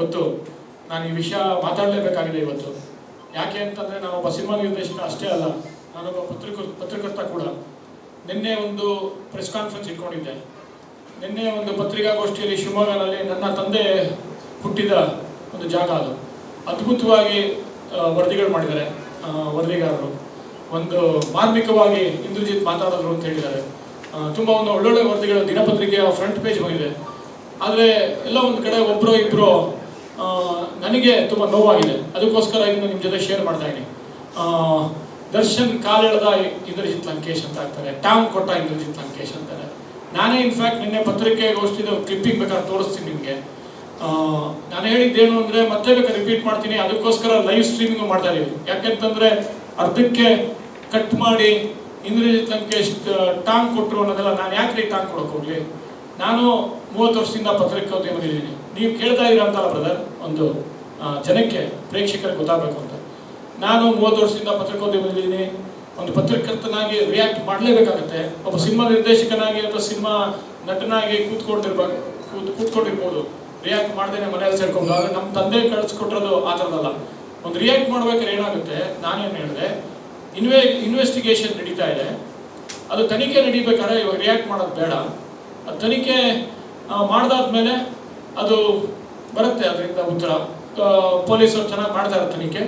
ಗೊತ್ತು. ನಾನು ಈ ವಿಷಯ ಮಾತಾಡಲೇಬೇಕಾಗಿದೆ ಇವತ್ತು. ಯಾಕೆ ಅಂತಂದರೆ ಒಬ್ಬ ಸಿನಿಮಾ ನಿರ್ದೇಶಕ ಅಷ್ಟೇ ಅಲ್ಲ, ನಾನೊಬ್ಬ ಪತ್ರಿಕ, ಪತ್ರಕರ್ತ ಕೂಡ. ನಿನ್ನೆ ಒಂದು ಪ್ರೆಸ್ ಕಾನ್ಫರೆನ್ಸ್ ಇಟ್ಕೊಂಡಿದ್ದೆ. ನಿನ್ನೆ ಒಂದು ಪತ್ರಿಕಾಗೋಷ್ಠಿಯಲ್ಲಿ ಶಿವಮೊಗ್ಗನಲ್ಲಿ ನನ್ನ ತಂದೆ ಹುಟ್ಟಿದ ಒಂದು ಜಾಗ ಅದು. ಅದ್ಭುತವಾಗಿ ವರದಿಗಳು ಮಾಡಿದ್ದಾರೆ ವರದಿಗಾರರು. ಒಂದು ಮಾರ್ಮಿಕವಾಗಿ ಇಂದ್ರಜಿತ್ ಮಾತಾಡಿದ್ರು ಅಂತ ಹೇಳಿದ್ದಾರೆ. ತುಂಬಾ ಒಂದು ಒಳ್ಳೊಳ್ಳೆ ವರದಿಗಳು ದಿನಪತ್ರಿಕೆಯ ಫ್ರಂಟ್ ಪೇಜ್ ಹೋಗಿದೆ ಆದರೆ ಎಲ್ಲ ಒಂದು ಕಡೆ ಒಬ್ಬರು ಇಬ್ಬರು ನನಗೆ ತುಂಬ ನೋವಾಗಿದೆ. ಅದಕ್ಕೋಸ್ಕರ ಇದನ್ನು ನಿಮ್ಮ ಜೊತೆ ಶೇರ್ ಮಾಡ್ತಾ ಇದ್ದೀನಿ. ದರ್ಶನ್ ಕಾಲೆಳೆದ ಇಂದ್ರಜಿತ್ ಲಂಕೇಶ್ ಅಂತ ಆಗ್ತಾರೆ ಟಾಂಗ್ ಕೊಟ್ಟ ಇಂದ್ರಜಿತ್ ಲಂಕೇಶ್ ಅಂತಾರೆ ನಾನೇ ಇನ್ಫ್ಯಾಕ್ಟ್ ನಿನ್ನೆ ಪತ್ರಿಕೆಗೋಷ್ಠಿದ ಕ್ಲಿಪ್ಪಿಂಗ್ ಬೇಕಾದ್ರೆ ತೋರಿಸ್ತೀನಿ ನಿಮಗೆ. ನಾನು ಹೇಳಿದ್ದೇನು ಅಂದ್ರೆ ಮತ್ತೆ ಬೇಕಾದ್ರೆ ರಿಪೀಟ್ ಮಾಡ್ತೀನಿ. ಅದಕ್ಕೋಸ್ಕರ ಲೈವ್ ಸ್ಟ್ರೀಮಿಂಗ್ ಮಾಡ್ತಾ ಇದೀವಿ ಯಾಕೆಂತಂದ್ರೆ ಅರ್ಧಕ್ಕೆ ಕಟ್ ಮಾಡಿ ಇಂದ್ರಜಿತ್ ಲಂಕೇಶ್ ಟಾಂಗ್ ಕೊಟ್ಟರು ಅನ್ನೋದೆಲ್ಲ ನಾನು ಯಾಕೆ ಟಾಂಗ್ ಕೊಡೋಕೆ ಹೋಗ್ಲಿ? ನಾನು ಮೂವತ್ತು ವರ್ಷದಿಂದ ಪತ್ರಿಕೋದ್ಯಮದಲ್ಲಿದ್ದೀನಿ ನೀವು ಕೇಳ್ತಾ ಇದ್ದೀರಾ ಬ್ರದರ್ ಒಂದು ಜನಕ್ಕೆ ಪ್ರೇಕ್ಷಕರಿಗೆ ಗೊತ್ತಾಗಬೇಕು ಅಂತ. ನಾನು ಮೂವತ್ತು ವರ್ಷದಿಂದ ಪತ್ರಿಕೋದ್ಯಮದಲ್ಲಿದ್ದೀನಿ. ಒಂದು ಪತ್ರಕರ್ತನಾಗಿ ರಿಯಾಕ್ಟ್ ಮಾಡಲೇಬೇಕಾಗತ್ತೆ. ಒಬ್ಬ ಸಿನಿಮಾ ನಿರ್ದೇಶಕನಾಗಿ ಅಥವಾ ಸಿನಿಮಾ ನಟನಾಗಿ ಕೂತ್ಕೊಂಡಿರ್ಬೇಕು ಕೂತ್, ಕೂತ್ಕೊಂಡಿರ್ಬೋದು. ರಿಯಾಕ್ಟ್ ಮಾಡ್ದೇನೆ ಮನೆಯಲ್ಲಿ ಸೇರ್ಕೊಂಡು. ಆದರೆ ನಮ್ಮ ತಂದೆ ಕಳಿಸ್ಕೊಟ್ಟಿರೋದು ಆ ಥರದಲ್ಲ ಒಂದು ರಿಯಾಕ್ಟ್ ಮಾಡ್ಬೇಕಾದ್ರೆ ಏನಾಗುತ್ತೆ? ನಾನೇನು ಹೇಳಿದೆ? ಇನ್ವೆ ಇನ್ವೆಸ್ಟಿಗೇಷನ್ ನಡೀತಾ ಇದೆ. ಅದು ತನಿಖೆ ನಡೀಬೇಕಾದ್ರೆ ಇವಾಗ ರಿಯಾಕ್ಟ್ ಮಾಡೋದು ಬೇಡ. ಅದು ತನಿಖೆ ಮಾಡ್ದಾದ್ಮೇಲೆ ಅದು ಬರುತ್ತೆ ಅದರಿಂದ ಉತ್ತರ. ಪೊಲೀಸರು ಚೆನ್ನಾಗಿ ಮಾಡ್ತಾರೆ ತನಿಖೆ.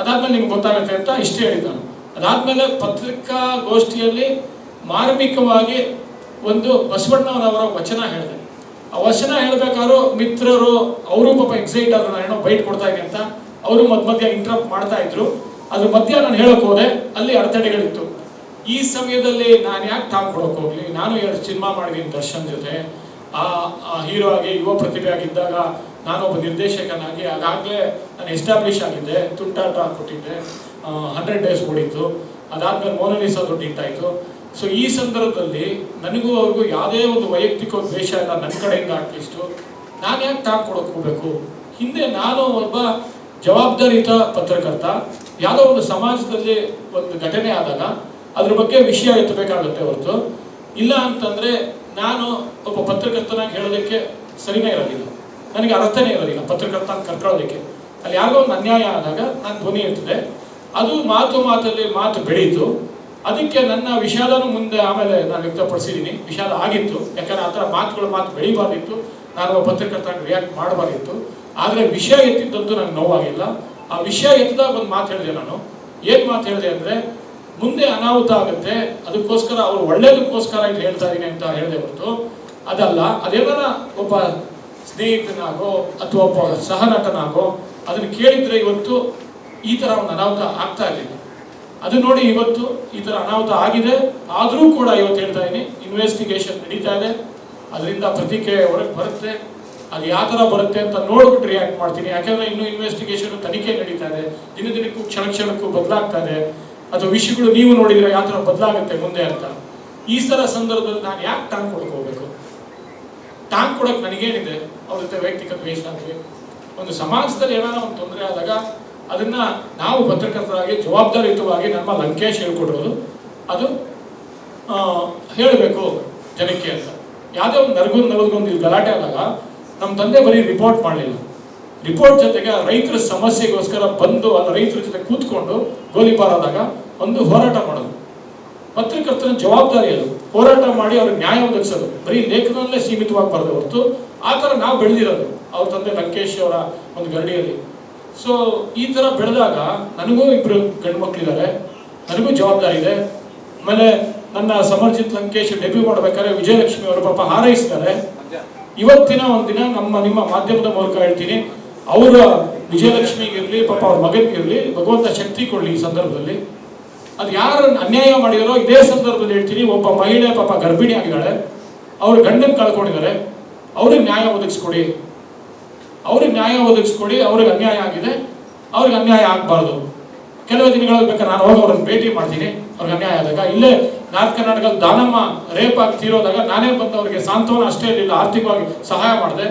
ಅದಾದ್ಮೇಲೆ ನಿಮ್ಗೆ ಗೊತ್ತಾಗುತ್ತೆ ಅಂತ ಇಷ್ಟೇ ಹೇಳಿದ್ದು ನಾನು ಅದಾದ್ಮೇಲೆ ಪತ್ರಿಕಾಗೋಷ್ಠಿಯಲ್ಲಿ ಮಾರ್ಮಿಕವಾಗಿ ಒಂದು ಬಸವಣ್ಣನವರ ವಚನ ಹೇಳಿದೆ. ಆ ವಚನ ಹೇಳ್ಬೇಕಾದ್ರು ಮಿತ್ರರು, ಅವರು ಪಾಪ ಎಕ್ಸೈಟ್ ಆದ್ರು ನಾನು ಏನೋ ಬೈಟ್ ಕೊಡ್ತಾ ಇದ್ದೀನಿ ಅಂತ ಅವರು ಮಧ್ಯ ಮಧ್ಯ ಇಂಟ್ರಪ್ಟ್ ಮಾಡ್ತಾ ಇದ್ರು. ಅದ್ರ ಮಧ್ಯ ನಾನು ಹೇಳಕ್ ಹೋದೆ, ಅಲ್ಲಿ ಅಡೆತಡೆಗಳಿತ್ತು. ಈ ಸಮಯದಲ್ಲಿ ನಾನು ಯಾಕೆ ಟಾಪ್ ಕೊಡಕ್ ಹೋಗ್ಲಿ, ನಾನು ಎರಡು ಸಿನಿಮಾ ಮಾಡಿದ್ದೀನಿ ದರ್ಶನ್ ಜೊತೆ. ಆ ಹೀರೋ ಆಗಿ, ಯುವ ಪ್ರತಿಭೆ ಆಗಿದ್ದಾಗ ನಾನೊಬ್ಬ ನಿರ್ದೇಶಕನಾಗಿ ಆಗಾಗಲೇ ನಾನು ಎಸ್ಟಾಬ್ಲಿಷ್ ಆಗಿದ್ದೆ, ತುಂಟಾಟ ಕೊಟ್ಟಿದ್ದೆ. ಹಂಡ್ರೆಡ್ ಡೇಸ್ ಓಡಿತ್ತು. ಅದಾದ್ಮೇಲೆ ಮೋನಲಿಸಾ ದುಡ್ಡು ಸೊ ಈ ಸಂದರ್ಭದಲ್ಲಿ ನನಗೂ ಅವ್ರಿಗೂ ಯಾವುದೇ ಒಂದು ವೈಯಕ್ತಿಕ ದ್ವೇಷ ಇಲ್ಲ. ನನ್ನ ಕಡೆಯಿಂದ ಅಟ್ಲೀಸ್ಟು ನಾನು ಯಾಕೆ ಟಾಕ್ ಕೊಡೋಕೆ ಹೋಗಬೇಕು? ಹಿಂದೆ ನಾನು ಒಬ್ಬ ಜವಾಬ್ದಾರಿಯುತ ಪತ್ರಕರ್ತ. ಯಾವುದೋ ಒಂದು ಸಮಾಜದಲ್ಲಿ ಒಂದು ಘಟನೆ ಆದಾಗ ಅದ್ರ ಬಗ್ಗೆ ವಿಷಯ ಎತ್ತಬೇಕಾಗುತ್ತೆ ಹೊರತು. ಇಲ್ಲ ಅಂತಂದ್ರೆ ನಾನು ಒಬ್ಬ ಪತ್ರಕರ್ತನಾಗಿ ಹೇಳೋದಕ್ಕೆ ಸರಿನೇ ಇರೋದಿಲ್ಲ. ನನಗೆ ಅರ್ಥನೇ ಇರೋದಿಲ್ಲ ಪತ್ರಕರ್ತ ಕರ್ಕೊಳ್ಳೋದಕ್ಕೆ. ಅಲ್ಲಿ ಯಾರಿಗೋ ಒಂದು ಅನ್ಯಾಯ ಆದಾಗ ನಾನು ಧ್ವನಿ ಇರ್ತದೆ. ಅದು ಮಾತು ಮಾತಲ್ಲಿ ಮಾತು ಬೆಳೀತು. ಅದಕ್ಕೆ ನನ್ನ ವಿಷಾದನೂ ಮುಂದೆ ಆಮೇಲೆ ನಾನು ವ್ಯಕ್ತಪಡಿಸಿದ್ದೀನಿ. ವಿಷಾದ ಆಗಿತ್ತು. ಯಾಕಂದ್ರೆ ಆ ಥರ ಮಾತುಗಳು ಮಾತು ಬೆಳಿಬಾರ್ದಿತ್ತು. ನಾನು ಒಬ್ಬ ಪತ್ರಕರ್ತ ರಿಯಾಕ್ಟ್ ಮಾಡಬಾರ್ದಿತ್ತು. ಆದರೆ ವಿಷಯ ಎತ್ತಿದ್ದಂತೂ ನನಗೆ ನೋವಾಗಿಲ್ಲ. ಆ ವಿಷಯ ಎತ್ತಿದಾಗ ಒಂದು ಮಾತು ಹೇಳಿದೆ ನಾನು. ಏನು ಮಾತು ಹೇಳಿದೆ ಅಂದ್ರೆ ಮುಂದೆ ಅನಾಹುತ ಆಗುತ್ತೆ, ಅದಕ್ಕೋಸ್ಕರ ಅವರು ಒಳ್ಳೇದಕ್ಕೋಸ್ಕರ ಇಲ್ಲಿ ಹೇಳ್ತಾ ಇದೀನಿ ಅಂತ ಹೇಳಿದೆ ಹೊರತು, ಅದಲ್ಲ ಅದೇನಾರ ಒಬ್ಬ ಸ್ನೇಹಿತನಾಗೋ ಅಥವಾ ಒಬ್ಬ ಸಹನಟನಾಗೋ, ಅದನ್ನು ಕೇಳಿದ್ರೆ ಇವತ್ತು ಈ ತರ ಒಂದು ಅನಾಹುತ ಆಗ್ತಾ ಇರಲಿಲ್ಲ ಅದು ನೋಡಿ ಇವತ್ತು ಈ ತರ ಅನಾಹುತ ಆಗಿದೆ, ಆದರೂ ಕೂಡ ಇವತ್ತು ಹೇಳ್ತಾ ಇದೀನಿ ಇನ್ವೆಸ್ಟಿಗೇಷನ್ ನಡೀತಾ ಇದೆ, ಅದರಿಂದ ಪ್ರತಿಕ್ರಿಯೆ ಹೊರಗೆ ಬರುತ್ತೆ, ಅದು ಯಾವ ಥರ ಬರುತ್ತೆ ಅಂತ ನೋಡ್ಬಿಟ್ಟು ರಿಯಾಕ್ಟ್ ಮಾಡ್ತೀನಿ. ಯಾಕಂದ್ರೆ ಇನ್ನೂ ಇನ್ವೆಸ್ಟಿಗೇಷನ್ ತನಿಖೆ ನಡೀತಾ ಇದೆ ದಿನ ದಿನಕ್ಕೂ ಕ್ಷಣ ಕ್ಷಣಕ್ಕೂ ಬದಲಾಗ್ತಾ ಇದೆ. ಅಥವಾ ವಿಷಯಗಳು ನೀವು ನೋಡಿದ್ರೆ ಯಾವ ಬದಲಾಗುತ್ತೆ ಮುಂದೆ ಅಂತ, ಈ ಥರ ಸಂದರ್ಭದಲ್ಲಿ ನಾನು ಯಾಕೆ ಟಾಂಗ್ ಕೊಡಕ್ಕೆ ಹೋಗ್ಬೇಕು? ಟಾಂಗ್ ಕೊಡಕ್ಕೆ ನನಗೇನಿದೆ? ಅವ್ರ ಜೊತೆ ವೈಯಕ್ತಿಕ ದ್ವೇಷ ಆಗಲಿ, ಒಂದು ಸಮಾಜದಲ್ಲಿ ಏನಾರ ಒಂದು ತೊಂದರೆ ಆದಾಗ ಅದನ್ನ ನಾವು ಪತ್ರಕರ್ತರಾಗಿ ಜವಾಬ್ದಾರಿಯುತವಾಗಿ ನಮ್ಮ ಲಂಕೇಶ್ ಹೇಳ್ಕೊಡೋದು. ಅದು ಹೇಳಬೇಕು ಜನಕ್ಕೆ ಅಂತ. ಯಾವುದೇ ಒಂದು ನರಗೊಂದು ಇಲ್ಲಿ ಗಲಾಟೆ ಆದಾಗ ನಮ್ಮ ತಂದೆ ಬರೀ ರಿಪೋರ್ಟ್ ಮಾಡಲಿಲ್ಲ. ರಿಪೋರ್ಟ್ ಜೊತೆಗೆ ರೈತರ ಸಮಸ್ಯೆಗೋಸ್ಕರ ಬಂದು ಆ ರೈತರ ಜೊತೆ ಕೂತ್ಕೊಂಡು ಗೋಲಿಬಾರಾದಾಗ ಒಂದು ಹೋರಾಟ ಮಾಡೋದು. ಪತ್ರಕರ್ತನ ಜವಾಬ್ದಾರಿ ಅದು. ಹೋರಾಟ ಮಾಡಿ ಅವ್ರಿಗೆ ನ್ಯಾಯ ಒದಗಿಸೋದು. ಬರೀ ಲೇಖನದಲ್ಲೇ ಸೀಮಿತವಾಗಬಾರ್ದು ಹೊರತು ಆ ಥರ ನಾವು ಬೆಳೆದಿರೋದು. ಅವ್ರ ತಂದೆ ಲಂಕೇಶ್ ಅವರ ಒಂದು ಗರಡಿಯಲ್ಲಿ. ಸೊ ಈ ಥರ ಬೆಳೆದಾಗ ನನಗೂ ಇಬ್ಬರು ಗಂಡು ಮಕ್ಕಳಿದ್ದಾರೆ ನನಗೂ ಜವಾಬ್ದಾರಿ ಇದೆ. ಆಮೇಲೆ ನನ್ನ ಸಮರ್ಜಿತ್ ಲಂಕೇಶ್ ಡೆಬ್ಯೂ ಮಾಡಬೇಕಾದ್ರೆ ವಿಜಯಲಕ್ಷ್ಮಿ ಅವರು ಪಾಪ ಹಾರೈಸ್ತಾರೆ. ಇವತ್ತಿನ ಒಂದಿನ ನಮ್ಮ ನಿಮ್ಮ ಮಾಧ್ಯಮದ ಮೂಲಕ ಹೇಳ್ತೀನಿ. ಅವರ ವಿಜಯಲಕ್ಷ್ಮಿಗಿರಲಿ ಪಾಪ ಅವ್ರ ಮಗನಿಗಿರಲಿ ಭಗವಂತ ಶಕ್ತಿ ಕೊಡಲಿ ಈ ಸಂದರ್ಭದಲ್ಲಿ. ಅದು ಯಾರು ಅನ್ಯಾಯ ಮಾಡಿದಾರೋ ಇದೇ ಸಂದರ್ಭದಲ್ಲಿ ಹೇಳ್ತೀನಿ, ಒಬ್ಬ ಮಹಿಳೆ ಪಾಪ ಗರ್ಭಿಣಿ ಆಗಿದ್ದಾಳೆ, ಅವ್ರ ಗಂಡನ್ ಕಳ್ಕೊಂಡಿದ್ದಾರೆ, ಅವ್ರಿಗೆ ನ್ಯಾಯ ಒದಗಿಸ್ಕೊಡಿ. ಅವ್ರಿಗೆ ನ್ಯಾಯ ಒದಗಿಸ್ಕೊಡಿ, ಅವ್ರಿಗೆ ಅನ್ಯಾಯ ಆಗಿದೆ, ಅವ್ರಿಗೆ ಅನ್ಯಾಯ ಆಗಬಾರ್ದು. ಕೆಲವು ದಿನಗಳಲ್ಲಿ ಬೇಕಾದ್ರೆ ನಾನು ಹೋಗಿ ಅವ್ರನ್ನ ಭೇಟಿ ಮಾಡ್ತೀನಿ, ಅವ್ರಿಗೆ ಅನ್ಯಾಯ ಆದಾಗ. ಇಲ್ಲೇ ನಾರ್ತ್ ಕರ್ನಾಟಕದ ದಾನಮ್ಮ ರೇಪ್ ಆಗಿ ತೀರೋದಾಗ ನಾನೇ ಬಂದು ಅವ್ರಿಗೆ ಸಾಂತ್ವನ ಅಷ್ಟೇ ಇರಲಿಲ್ಲ, ಆರ್ಥಿಕವಾಗಿ ಸಹಾಯ ಮಾಡಿದೆ.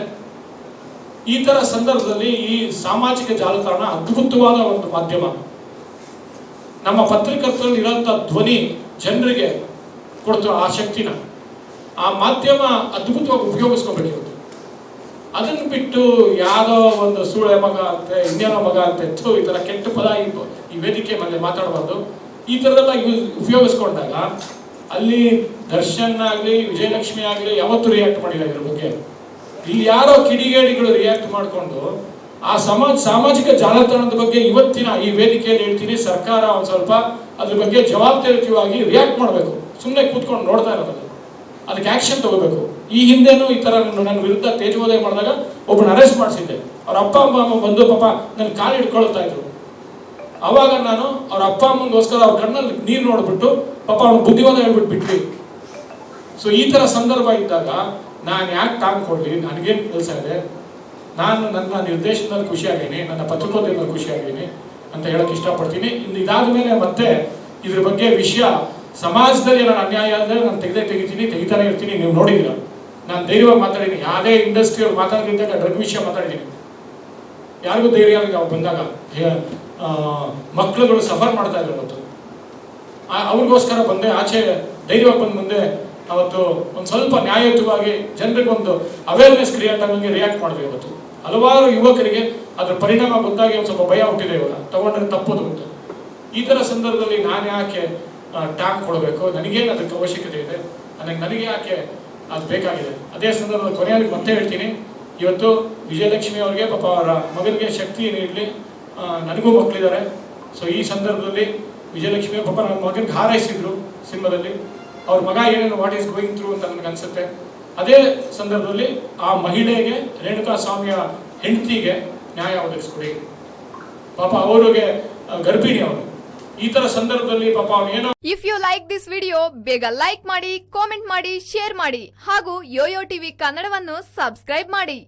ಈ ತರ ಸಂದರ್ಭದಲ್ಲಿ ಈ ಸಾಮಾಜಿಕ ಜಾಲತಾಣ ಅದ್ಭುತವಾದ ಒಂದು ಮಾಧ್ಯಮ. ನಮ್ಮ ಪತ್ರಕರ್ತರಲ್ಲಿ ಇರೋಂಥ ಧ್ವನಿ ಜನರಿಗೆ ಕೊಡ್ತು ಆ ಶಕ್ತಿನ. ಆ ಮಾಧ್ಯಮ ಅದ್ಭುತವಾಗಿ ಉಪಯೋಗಿಸ್ಕೋಬೇಕು ಇವತ್ತು ಅದನ್ನು ಬಿಟ್ಟು ಯಾವುದೋ ಒಂದು ಸೂಳೆ ಮಗ ಅಂತೆ ಇನ್ನೇನೋ ಮಗ ಅಂತೆ ಥು, ಈ ತರ ಕೆಟ್ಟ ಪದ ಈ ವೇದಿಕೆ ಮೇಲೆ ಮಾತಾಡಬಾರ್ದು. ಈ ಥರದೆಲ್ಲ ಉಪಯೋಗಿಸ್ಕೊಂಡಾಗ ಅಲ್ಲಿ ದರ್ಶನ್ ಆಗಲಿ ವಿಜಯಲಕ್ಷ್ಮಿ ಆಗಲಿ ಯಾವತ್ತೂ ರಿಯಾಕ್ಟ್ ಮಾಡಿಲ್ಲ ಇದ್ರ ಬಗ್ಗೆ. ಇಲ್ಲಿ ಯಾರೋ ಕಿಡಿಗೇಡಿಗಳು ರಿಯಾಕ್ಟ್ ಮಾಡಿಕೊಂಡು, ಆ ಸಮಾಜ, ಸಾಮಾಜಿಕ ಜಾಲತಾಣದ ಬಗ್ಗೆ ಇವತ್ತಿನ ಈ ವೇದಿಕೆಯಲ್ಲಿ ಹೇಳ್ತೀನಿ, ಸರ್ಕಾರ ಒಂದು ಸ್ವಲ್ಪ ಅದ್ರ ಬಗ್ಗೆ ಜವಾಬ್ದಾರಿಯುತವಾಗಿ ರಿಯಾಕ್ಟ್ ಮಾಡಬೇಕು. ಸುಮ್ಮನೆ ಕೂತ್ಕೊಂಡು ನೋಡ್ತಾ ಇರೋದು ಅದಕ್ಕೆ ಆಕ್ಷನ್ ತಗೋಬೇಕು. ಈ ಹಿಂದೆನೂ ಈ ತರ ನನ್ನ ವಿರುದ್ಧ ತೇಜೋದಯ ಮಾಡಿದಾಗ ಒಬ್ಬನ ಅರೆಸ್ಟ್ ಮಾಡಿಸಿದ್ದೆ. ಅವ್ರ ಅಪ್ಪ, ಅಮ್ಮ ಬಂದು ಪಾಪ ನನ್ನ ಕಾಲು ಹಿಡ್ಕೊಳ್ತಾ ಇದ್ರು. ಅವಾಗ ನಾನು ಅವ್ರ ಅಪ್ಪ ಅಮ್ಮನಿಗೋಸ್ಕರ ಅವ್ರ ಕಣ್ಣಲ್ಲಿ ನೀರು ನೋಡ್ಬಿಟ್ಟು ಪಾಪ ಅವ್ನ ಬುದ್ಧಿವಾದ ಹೇಳ್ಬಿಟ್ಟು ಬಿಟ್ವಿ. ಸೊ ಈ ತರ ಸಂದರ್ಭ ಇದ್ದಾಗ ನಾನು ಯಾಕೆ ಟಾಂಗ್ ಕೊಡ್ಲಿ ನನಗೇನು ಕೆಲಸ ಇದೆ? ನಾನು ನನ್ನ ನಿರ್ದೇಶನದಲ್ಲಿ ಖುಷಿಯಾಗೀನಿ ನನ್ನ ಪತ್ರಿಕೋದ್ಯಮದಲ್ಲಿ ಖುಷಿಯಾಗೀನಿ ಅಂತ ಹೇಳಕ್ ಇಷ್ಟಪಡ್ತೀನಿ. ಇನ್ನು ಇದಾದ ಮೇಲೆ ಮತ್ತೆ ಇದ್ರ ಬಗ್ಗೆ ವಿಷಯ ಸಮಾಜದಲ್ಲಿ ನಾನು ಅನ್ಯಾಯ ಆದರೆ ನಾನು ತೆಗೆದೇ ತೆಗಿತೀನಿ, ತೆಗಿತಾನೆ ಇರ್ತೀನಿ, ನೀವು ನೋಡಿದಿರ ನಾನು ಧೈರ್ಯವಾಗಿ ಮಾತಾಡಿದ್ದೀನಿ. ಯಾವುದೇ ಇಂಡಸ್ಟ್ರಿಯವ್ರು ಮಾತಾಡೋದ್ರಿಂದ ಡ್ರಗ್ ವಿಷಯ ಮಾತಾಡಿದ್ದೀನಿ. ಯಾರಿಗೂ ಧೈರ್ಯ ಅವ್ರು ಬಂದಾಗ ಮಕ್ಕಳುಗಳು ಸಫರ್ ಮಾಡ್ತಾ ಇದ್ರು ಅವತ್ತು. ಅವ್ರಿಗೋಸ್ಕರ ಬಂದೆ, ಆಚೆ ಧೈರ್ಯವಾಗಿ ಬಂದು ಮುಂದೆ ಅವತ್ತು ಒಂದು ಸ್ವಲ್ಪ ನ್ಯಾಯಯುತವಾಗಿ ಜನರಿಗೆ ಒಂದು ಅವೇರ್ನೆಸ್ ಕ್ರಿಯೇಟ್ ಆಗೋಂಗೆ ರಿಯಾಕ್ಟ್ ಮಾಡಿದೆ ಇವತ್ತು. ಹಲವಾರು ಯುವಕರಿಗೆ ಅದ್ರ ಪರಿಣಾಮ ಗೊತ್ತಾಗಿ ಒಂದು ಸ್ವಲ್ಪ ಭಯ ಹುಟ್ಟಿದೆ ಇವಾಗ. ತಗೊಂಡ್ರೆ ತಪ್ಪೋದು ಅಂತ. ಈ ಥರ ಸಂದರ್ಭದಲ್ಲಿ ನಾನು ಯಾಕೆ ಟ್ಯಾಗ್ ಕೊಡಬೇಕು? ನನಗೇನು ಅದಕ್ಕೆ ಅವಶ್ಯಕತೆ ಇದೆ? ನನಗೆ ನನಗೆ ಯಾಕೆ ಅದು ಬೇಕಾಗಿದೆ? ಅದೇ ಸಂದರ್ಭದಲ್ಲಿ ಕೊನೆಯಲ್ಲಿ ಮತ್ತೆ ಹೇಳ್ತೀನಿ. ಇವತ್ತು ವಿಜಯಲಕ್ಷ್ಮಿ ಅವರಿಗೆ ಪಾಪ ಅವರ ಮಗನಿಗೆ ಶಕ್ತಿ ನೀಡಲಿ ನನಗೂ ಮಕ್ಕಳಿದ್ದಾರೆ ಸೊ ಈ ಸಂದರ್ಭದಲ್ಲಿ ವಿಜಯಲಕ್ಷ್ಮಿ ಪಾಪ ನನ್ನ ಮಗನಿಗೆ ಹಾರೈಸಿದ್ರು ಸಿನಿಮಾದಲ್ಲಿ. ಅವ್ರ ಮಗ ಏನೇನು ವಾಟ್ ಈಸ್ ಗೋಯಿಂಗ್ ಥ್ರೂ ಅಂತ ನನಗೆ ಅನ್ಸುತ್ತೆ. ಅದೇ ಸಂದರ್ಭದಲ್ಲಿ ಆ ಮಹಿಳೆಗೆ ರೇಣುಕಾ ಸ್ವಾಮಿಯ ಹೆಂಡತಿಗೆ ನ್ಯಾಯ ಒದಗಿಸ್ಕೊಡಿ. ಪಾಪ ಅವರಿಗೆ ಗರ್ಭಿಣಿ ಅವರು ಈ ತರ ಸಂದರ್ಭದಲ್ಲಿ ಪಾಪ ಅವನೇನೋ if you like this video ಬೇಗ ಲೈಕ್ ಮಾಡಿ ಕಾಮೆಂಟ್ ಮಾಡಿ ಶೇರ್ ಮಾಡಿ ಹಾಗೂ ಯೋಯೋ ಟಿವಿ ಕನ್ನಡವನ್ನು ಸಬ್ಸ್ಕ್ರೈಬ್ ಮಾಡಿ.